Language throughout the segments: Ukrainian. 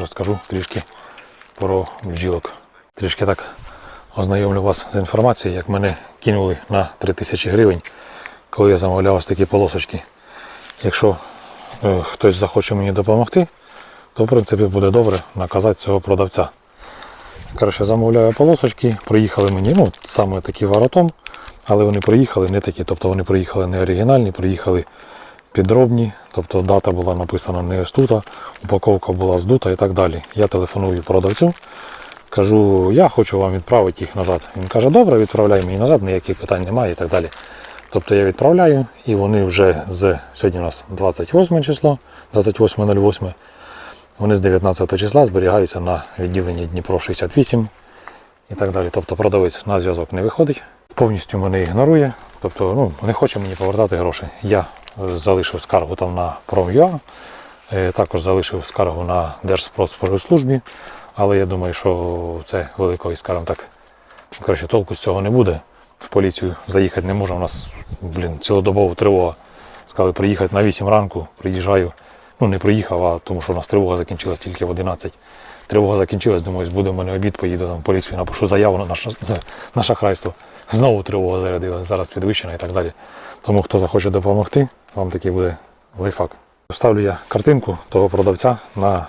розкажу трішки про бджілок. Трішки так ознайомлю вас з інформацією, як мене кинули на 3000 гривень, коли я замовляв ось такі полосочки. Якщо е, хтось захоче мені допомогти, то в принципі буде добре наказати цього продавця. Коротше, замовляю полосочки, приїхали мені, ну, саме такі воротом, але вони приїхали не такі, тобто вони приїхали не оригінальні, приїхали підробні, тобто дата була написана не ось упаковка була здута і так далі. Я телефоную продавцю, кажу, я хочу вам відправити їх назад. Він каже, добре, відправляй мені назад, ніяких питань немає і так далі. Тобто я відправляю, і вони вже з сьогодні у нас 28 число, 28.08. Вони з 19 числа зберігаються на відділенні Дніпро 68 і так далі. Тобто продавець на зв'язок не виходить, повністю мене ігнорує, тобто ну, не хоче мені повертати гроші. Я залишив скаргу там на Prom.ua, е, також залишив скаргу на Держпродспоживслужбі, але я думаю, що це великої, скажімо так, коротше, толку з цього не буде. В поліцію заїхати не можу. У нас блін, цілодобова тривога. Сказали приїхати на 8 ранку, приїжджаю. Ну не приїхав, а тому що у нас тривога закінчилась тільки в 11. Тривога закінчилась, думаю, буде в мене обід, поїду там в поліцію, напишу заяву на на шахрайство. Знову тривога зарядила, зараз підвищена і так далі. Тому хто захоче допомогти, вам такий буде лайфхак. Ставлю я картинку того продавця на,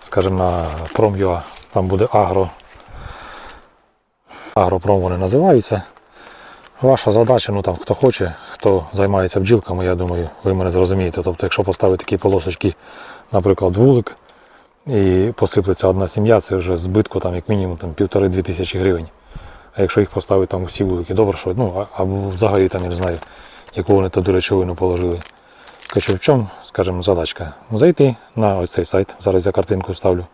скажімо, на Prom.ua. Там буде агро. Агропром вони називаються. Ваша задача, ну там хто хоче, хто займається бджілками, я думаю, ви мене зрозумієте. Тобто, якщо поставити такі полосочки, наприклад, вулик, і посиплеться одна сім'я, це вже збитку там, як мінімум там, півтори-дві тисячі гривень. А якщо їх поставити там всі вулики, добре, що ну, або взагалі там, я не знаю, яку вони туди речовину положили. Коротше, в чому, скажімо, задачка? Зайти на ось цей сайт, зараз я картинку ставлю,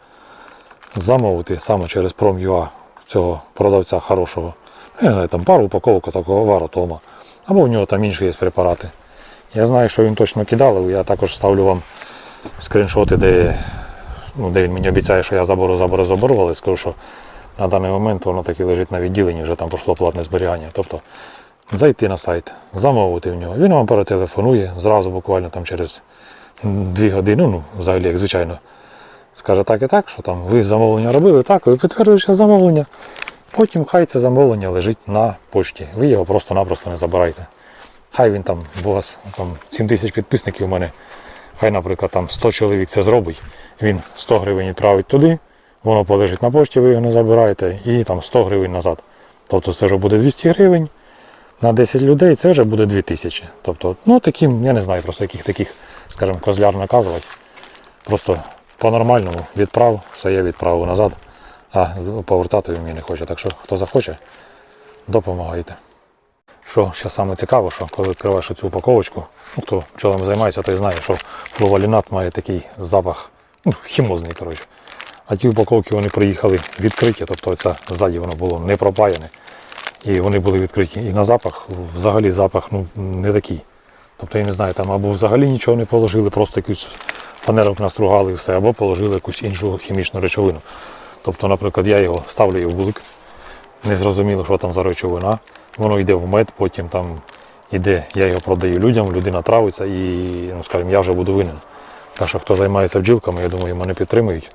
замовити саме через Prom.ua цього продавця хорошого. Я не знаю, там пару упаковок такого варотома. Або в нього там інші є препарати. Я знаю, що він точно кидав, але я також ставлю вам скріншоти, де, ну, де він мені обіцяє, що я забору, забору, забору, але скажу, що на даний момент воно таки лежить на відділенні, вже там пройшло платне зберігання. Тобто зайти на сайт, замовити в нього. Він вам перетелефонує зразу, буквально там через дві години, ну, взагалі, як звичайно, скаже так і так, що там ви замовлення робили, так, ви підтверджуєте замовлення. Потім хай це замовлення лежить на почті. Ви його просто-напросто не забирайте. Хай він там, у вас там 7 тисяч підписників у мене. Хай, наприклад, там 100 чоловік це зробить. Він 100 гривень відправить туди, воно полежить на пошті, ви його не забираєте, і там 100 гривень назад. Тобто це вже буде 200 гривень. На 10 людей це вже буде 2000. Тобто, ну таким, я не знаю просто яких таких, скажімо, козляр наказувати. Просто по-нормальному відправ, все я відправив назад. А повертати мені не хоче. Так що хто захоче, допомагайте. Що ще саме цікаво, що коли відкриваєш цю упаковочку, ну хто пчелами займається, той знає, що флувалінат має такий запах, ну, хімозний, коротше. А ті упаковки вони приїхали відкриті, тобто це ззаді воно було не пропаяне. І вони були відкриті. І на запах, взагалі запах ну, не такий. Тобто я не знаю, там або взагалі нічого не положили, просто якусь фанерок настругали і все, або положили якусь іншу хімічну речовину. Тобто, наприклад, я його ставлю в вулик, не зрозуміло, що там за речовина. Воно йде в мед, потім там іде, я його продаю людям, людина травиться і, ну, скажімо, я вже буду винен. Так що хто займається бджілками, я думаю, мене підтримують.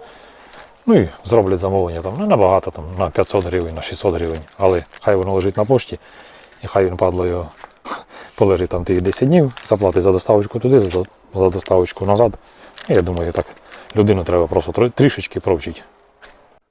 Ну і зроблять замовлення там не набагато, там, на 500 гривень, на 600 гривень. Але хай воно лежить на пошті, і хай він падло полежить там тих 10 днів, заплатить за доставочку туди, за, доставочку назад. І я думаю, так людину треба просто трішечки провчити.